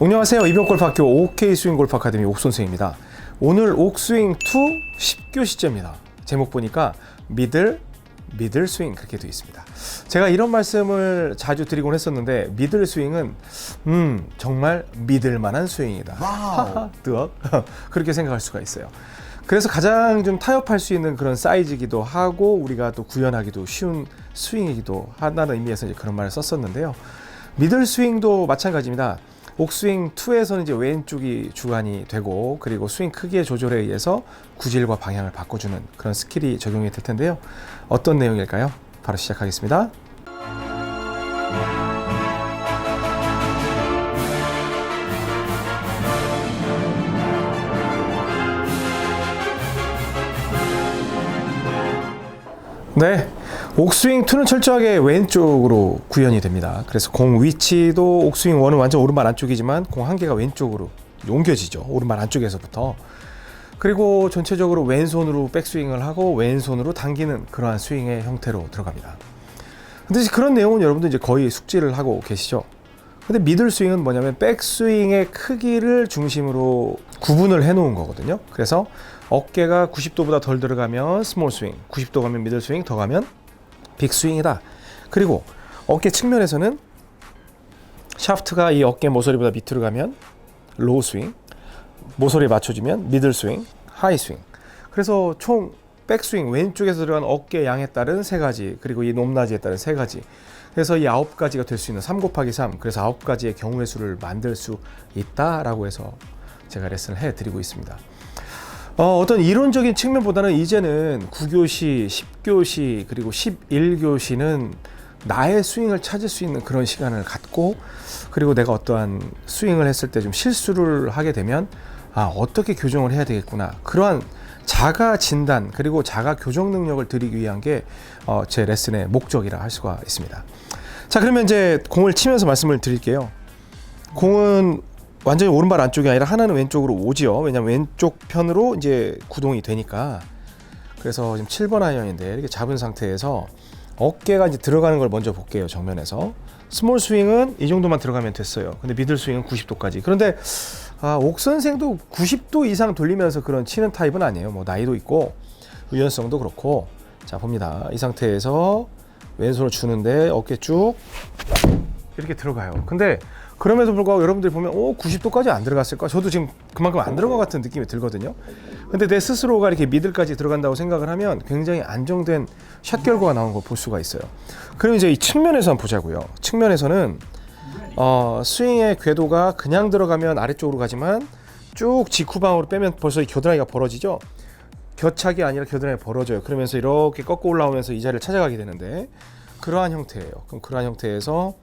안녕하세요. 이병골프학교 OK 스윙 골프 아카데미 옥선생입니다. 오늘 옥스윙 2 10교시째입니다. 제목 보니까 미들 미들 스윙 그렇게 되어 있습니다. 제가 이런 말씀을 자주 드리곤 했었는데 미들 스윙은 음 정말 믿을 만한 스윙이다. 하하 뜨억 그렇게 생각할 수가 있어요. 그래서 가장 좀 타협할 수 있는 그런 사이즈이기도 하고 우리가 또 구현하기도 쉬운 스윙이기도 하다는 의미에서 이제 그런 말을 썼었는데요. 미들 스윙도 마찬가지입니다. 옥스윙 2에서는 이제 왼쪽이 주관이 되고 그리고 스윙 크기의 조절에 의해서 구질과 방향을 바꿔주는 그런 스킬이 적용이 될 텐데요. 어떤 내용일까요? 바로 시작하겠습니다. 네. 옥스윙 2는 철저하게 왼쪽으로 구현이 됩니다. 그래서 공 위치도 옥스윙 1은 완전 오른발 안쪽이지만 공 한 개가 왼쪽으로 옮겨지죠. 오른발 안쪽에서부터. 그리고 전체적으로 왼손으로 백스윙을 하고 왼손으로 당기는 그러한 스윙의 형태로 들어갑니다. 근데 그런 내용은 여러분들 이제 거의 숙지를 하고 계시죠. 근데 미들 스윙은 뭐냐면 백스윙의 크기를 중심으로 구분을 해 놓은 거거든요. 그래서 어깨가 90도보다 덜 들어가면 스몰 스윙, 90도 가면 미들 스윙, 더 가면 빅 스윙이다. 그리고 어깨 측면에서는 샤프트가 이 어깨 모서리보다 밑으로 가면 로우 스윙, 모서리에 맞춰주면 미들 스윙, 하이 스윙. 그래서 총 백스윙 왼쪽에서 들어간 어깨 양에 따른 세 가지 그리고 이 높낮이에 따른 세 가지 그래서 이 아홉 가지가 될 수 있는 3 곱하기 3 그래서 아홉 가지의 경우의 수를 만들 수 있다라고 해서 제가 레슨을 해드리고 있습니다. 어, 어떤 이론적인 측면보다는 이제는 9교시, 10교시, 그리고 11교시는 나의 스윙을 찾을 수 있는 그런 시간을 갖고 그리고 내가 어떠한 스윙을 했을 때 좀 실수를 하게 되면 아, 어떻게 교정을 해야 되겠구나. 그러한 자가 진단 그리고 자가 교정 능력을 드리기 위한 게 어, 제 레슨의 목적이라 할 수가 있습니다. 자, 그러면 이제 공을 치면서 말씀을 드릴게요. 공은 완전히 오른발 안쪽이 아니라 하나는 왼쪽으로 오지요. 왜냐면 왼쪽 편으로 이제 구동이 되니까. 그래서 지금 7번 아이언인데 이렇게 잡은 상태에서 어깨가 이제 들어가는 걸 먼저 볼게요. 정면에서. 스몰 스윙은 이 정도만 들어가면 됐어요. 근데 미들 스윙은 90도까지. 그런데 아, 옥 선생도 90도 이상 돌리면서 그런 치는 타입은 아니에요. 뭐 나이도 있고 유연성도 그렇고. 자, 봅니다. 이 상태에서 왼손을 주는데 어깨 쭉 이렇게 들어가요. 근데 그럼에도 불구하고 여러분들이 보면 오 90도까지 안 들어갔을까? 저도 지금 그만큼 안 들어간 것 같은 느낌이 들거든요. 근데 내 스스로가 이렇게 미들까지 들어간다고 생각을 하면 굉장히 안정된 샷 결과가 나온 걸 볼 수가 있어요. 그럼 이제 이 측면에서 한번 보자고요. 측면에서는 어, 스윙의 궤도가 그냥 들어가면 아래쪽으로 가지만 쭉 직후방으로 빼면 벌써 이 겨드랑이가 벌어지죠. 겨착이 아니라 겨드랑이 벌어져요. 그러면서 이렇게 꺾고 올라오면서 이 자리를 찾아가게 되는데 그러한 형태예요. 그럼 그러한 형태에서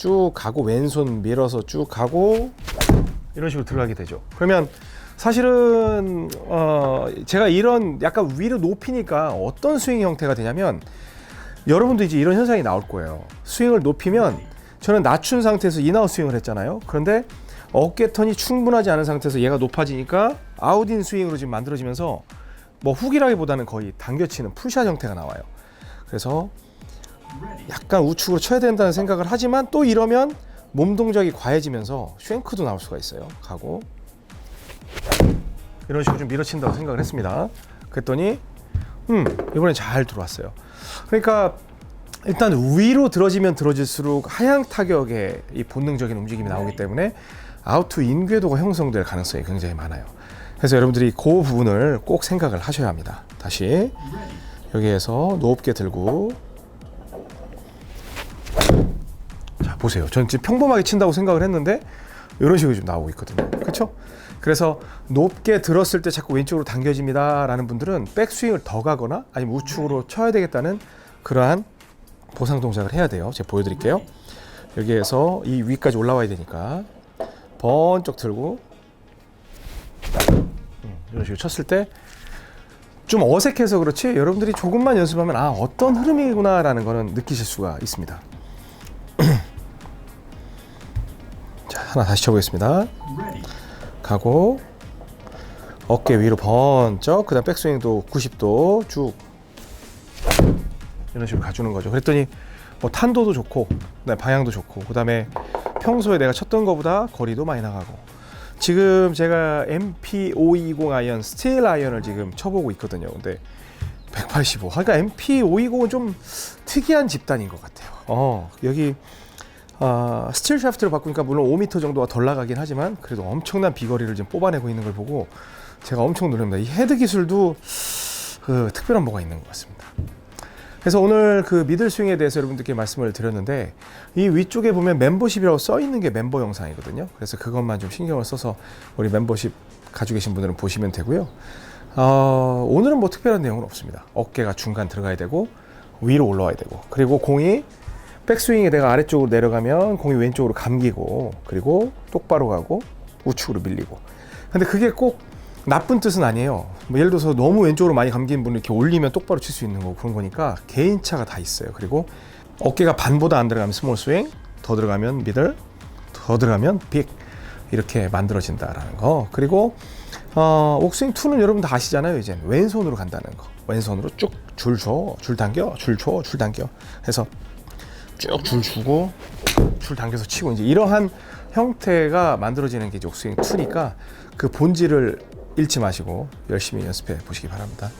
쭉 가고 왼손 밀어서 쭉 가고 이런 식으로 들어가게 되죠. 그러면 사실은 어 제가 이런 약간 위로 높이니까 어떤 스윙 형태가 되냐면 여러분도 이제 이런 현상이 나올 거예요. 스윙을 높이면 저는 낮춘 상태에서 인아웃 스윙을 했잖아요. 그런데 어깨 턴이 충분하지 않은 상태에서 얘가 높아지니까 아웃인 스윙으로 지금 만들어지면서 뭐 훅이라기보다는 거의 당겨치는 풀샷 형태가 나와요. 그래서 약간 우측으로 쳐야 된다는 생각을 하지만 또 이러면 몸 동작이 과해지면서 쉔크도 나올 수가 있어요. 가고 이런 식으로 좀 밀어친다고 생각을 했습니다. 그랬더니 음 이번엔 잘 들어왔어요. 그러니까 일단 위로 들어지면 들어질수록 하향 타격의 이 본능적인 움직임이 나오기 때문에 아웃투 인궤도가 형성될 가능성이 굉장히 많아요. 그래서 여러분들이 그 부분을 꼭 생각을 하셔야 합니다. 다시 여기에서 높게 들고 자 보세요. 저는 지금 평범하게 친다고 생각을 했는데 이런 식으로 좀 나오고 있거든요. 그렇죠? 그래서 높게 들었을 때 자꾸 왼쪽으로 당겨집니다라는 분들은 백스윙을 더 가거나 아니면 우측으로 쳐야 되겠다는 그러한 보상 동작을 해야 돼요. 제가 보여드릴게요. 여기에서 이 위까지 올라와야 되니까 번쩍 들고 음, 이런 식으로 쳤을 때 좀 어색해서 그렇지 여러분들이 조금만 연습하면 아 어떤 흐름이구나라는 거는 느끼실 수가 있습니다. 하나 다시 쳐보겠습니다. 가고 어깨 위로 번쩍 그다음 백스윙도 90도 쭉 이런 식으로 가주는 거죠. 그랬더니 뭐 탄도도 좋고 그다음에 방향도 좋고 그다음에 평소에 내가 쳤던 것보다 거리도 많이 나가고 지금 제가 MP520 아이언 스틸 아이언을 지금 쳐보고 있거든요. 근데 185. 그러니까 MP520은 좀 특이한 집단인 것 같아요. 어, 여기 아, 스틸 샤프트를 바꾸니까 물론 5m 정도가 덜 나가긴 하지만 그래도 엄청난 비거리를 지금 뽑아내고 있는 걸 보고 제가 엄청 놀랍니다. 이 헤드 기술도 그 특별한 뭐가 있는 것 같습니다. 그래서 오늘 그 미들 스윙에 대해서 여러분들께 말씀을 드렸는데 이 위쪽에 보면 멤버십이라고 써 있는 게 멤버 영상이거든요. 그래서 그것만 좀 신경을 써서 우리 멤버십 가지고 계신 분들은 보시면 되고요. 어, 오늘은 뭐 특별한 내용은 없습니다. 어깨가 중간 들어가야 되고 위로 올라와야 되고 그리고 공이 백스윙에 내가 아래쪽으로 내려가면 공이 왼쪽으로 감기고 그리고 똑바로 가고 우측으로 밀리고 근데 그게 꼭 나쁜 뜻은 아니에요. 뭐 예를 들어서 너무 왼쪽으로 많이 감긴 분을 이렇게 올리면 똑바로 칠 수 있는 거고 그런 거니까 개인차가 다 있어요. 그리고 어깨가 반보다 안 들어가면 스몰 스윙, 더 들어가면 미들, 더 들어가면 빅 이렇게 만들어진다라는 거. 그리고 어, 옥스윙 2는 여러분 다 아시잖아요. 이제 왼손으로 간다는 거. 왼손으로 쭉 줄 줘, 줄 당겨, 줄 줘, 줄 당겨. 해서 쭉 줄 주고 줄 당겨서 치고 이제 이러한 형태가 만들어지는 게 이제 옥스윙 2니까 그 본질을 잃지 마시고 열심히 연습해 보시기 바랍니다.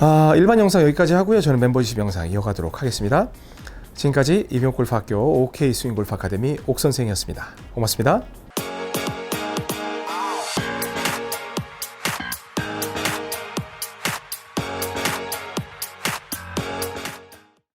아, 일반 영상 여기까지 하고요. 저는 멤버십 영상 이어가도록 하겠습니다. 지금까지 이병골프학교 OK 스윙 골프 아카데미 옥 선생이었습니다. 고맙습니다.